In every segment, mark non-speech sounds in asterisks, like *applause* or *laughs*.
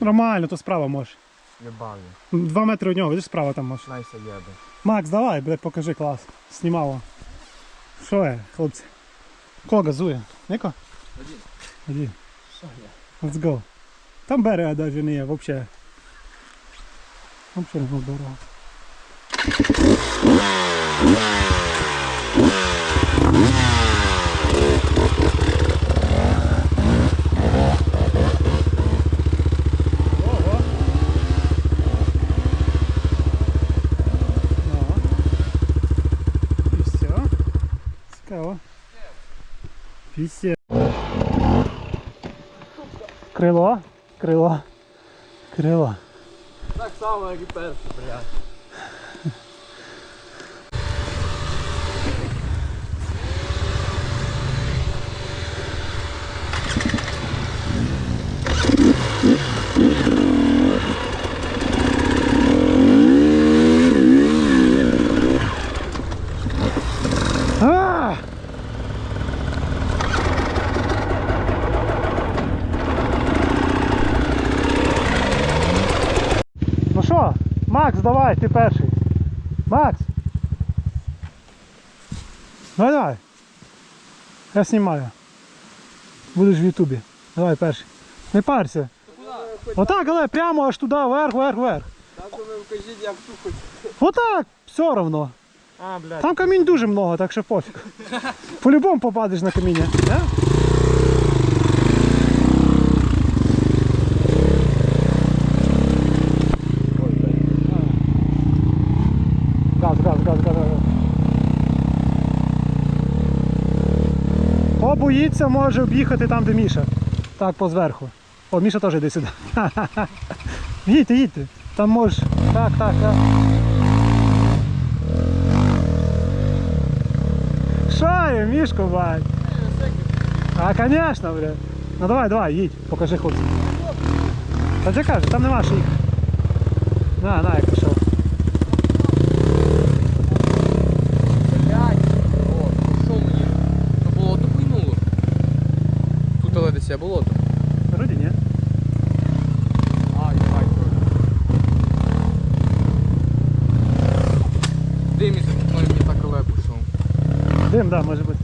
нормально, то справа можеш. Не. Два метри від нього, видиш, справа там можеш. Найся єбе. Макс, давай, блядь, покажи клас. Знімало. Що є, хлопці? Кого газує? Нико? Один. Один. Let's go. Там берега навіть не є, взагалі. Взагалі не берега. Ого. Ну. І все. Цікаво. Пісня. Крило, крило, крило. Так само, як і перший, блядь. А! Ну що, Макс, давай, ти перший. Макс. Давай, давай. Я знімаю. Будеш в Ютубі. Давай перший. Не парся. Отак, але прямо аж туди, вверх, вверх, вверх. Так ви вкажіть, як тут. Отак, все равно. А, блядь. Там камінь дуже много, так що пофіг. По-любому попадеш на каміння. Да? Газ, газ, боїться, може об'їхати там, де Міша. Так, по зверху. О, Міша теж йде сюди. *laughs* Їдьте, їдьте. Там можеш. Так, так, так. Що є, Мішко, бать? А, конечно, бля. Ну давай, давай, їдь, покажи хлопцям. Та ти каже, там нема що їхати. На, на, я пішов. Тут але десь є болото. Вроді ні. А, їбать. Дим із мною мені так але пішов. Дим, да, може бути.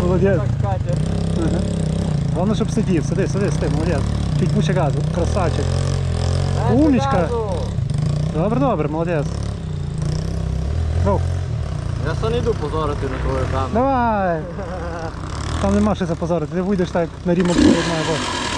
Молодець. Так, Катя. Ага. Головне, щоб сидів. Сиди, сиди, сиди, молодець. Чуть більше газу. Красавчик. Умничка. Добре, добре, молодець. Гоу. Я все не йду позорити на твою камеру. Давай. *laughs* Там нема що запозорити. Ти вийдеш так на рівно перед має бути.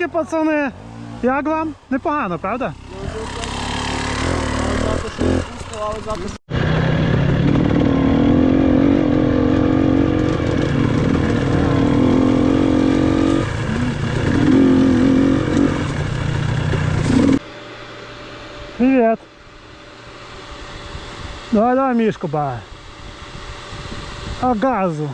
Сутки, пацани, як вам? Непогано, правда? Привет! Давай, давай, Мишку, ба. А газу.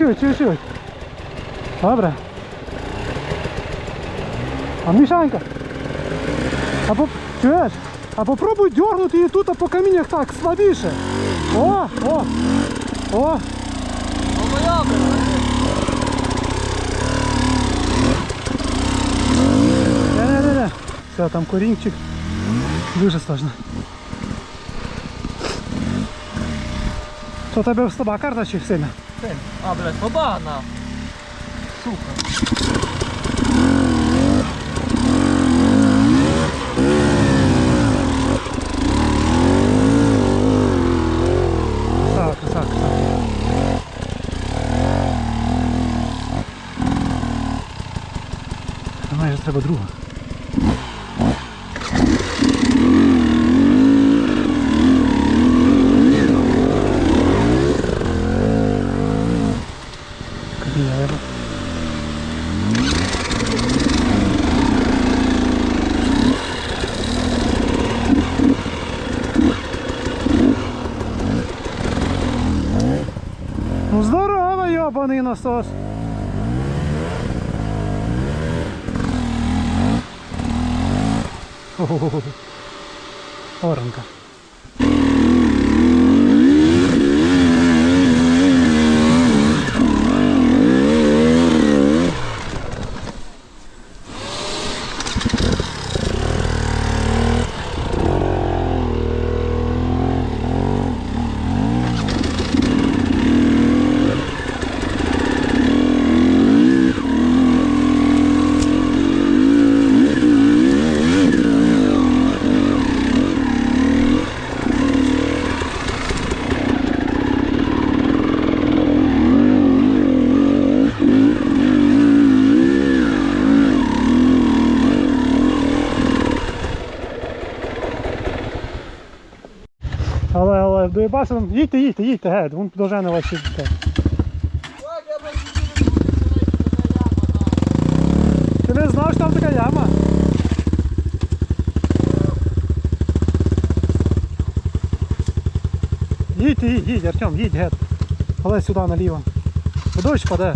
Чуть-чуть, чуть-чуть. Добре. А Мішанька? А поп... Чуєш? А попробуй дергнути її тут а по каміннях так, слабіше. О, о, о. Ну моя, Не-не-не. Все, там корінчик. Дуже сложно. Що тебе слаба карта чи сильна? А, блядь, слаба она. Сука. Красава, красава, красава. А Майже треба другу. Кабіна Ну здорово, йобаний насос. Оранка. Але, але, доїбався, їдьте, їдьте, їдьте, геть, він подовжене ваші дітей. Ти не знав, що там така яма? Їдь, їдь, їдь, Артем, їдь, геть. Але сюди наліво. Дощ паде.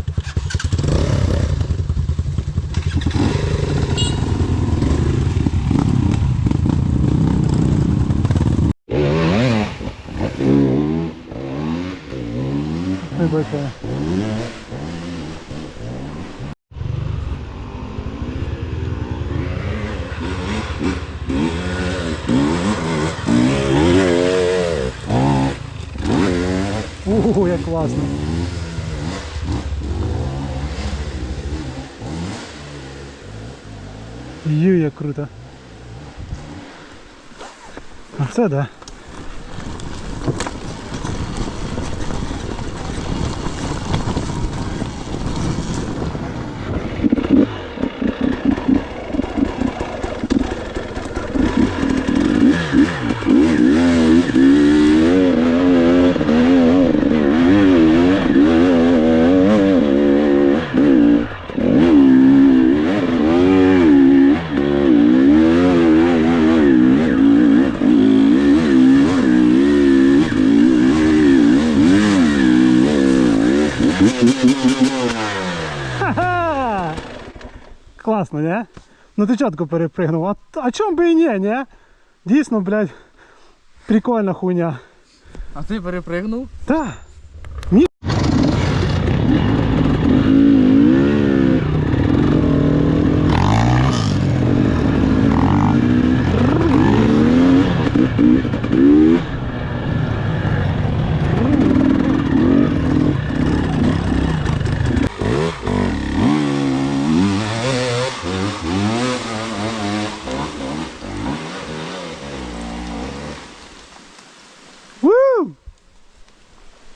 Бойся. Ого, як класно. Ю, як круто. А це да. Класно, не? Ну ти чітко перепригнув. А, а чому би і ні, не? Дійсно, блядь, прикольна хуйня. А ти перепригнув? Та.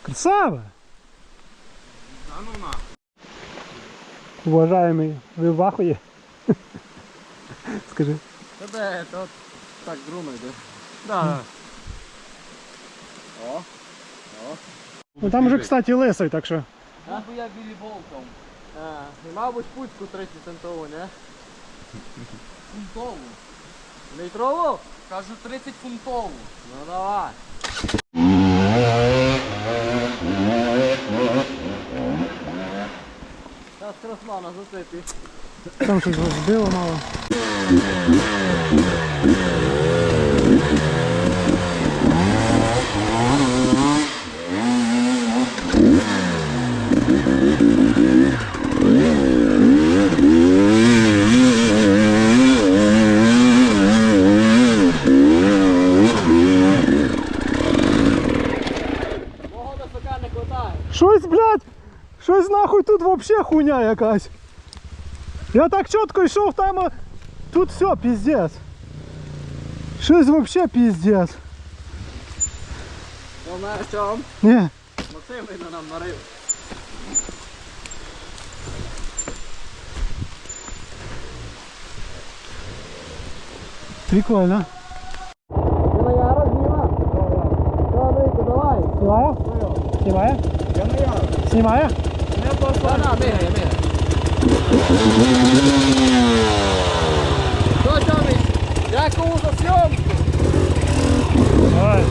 Красава! А ну на. Уважаемый, ви в ахуї? *laughs* Скажи. Тебе это от так друно йде. Да. О. О. Ну там вже, кстати, лисий, так що. Би я білі болтом. А, і мабуть пучку 30 центову, не? Фунтову. Літрову? Кажу 30 фунтову. Ну давай. Красмана зацепи. Там щось збило мало. щось нахуй тут вообще хуйня якась. Я так чітко йшов там, а тут все, піздець. Щось вообще піздець. Ну знаєш чом? Ні. Максим видно нам нарив. Прикольно. Ти на яро Вона мигає, мигає. Що, Тьомич? Дякую за зйомку. Давай.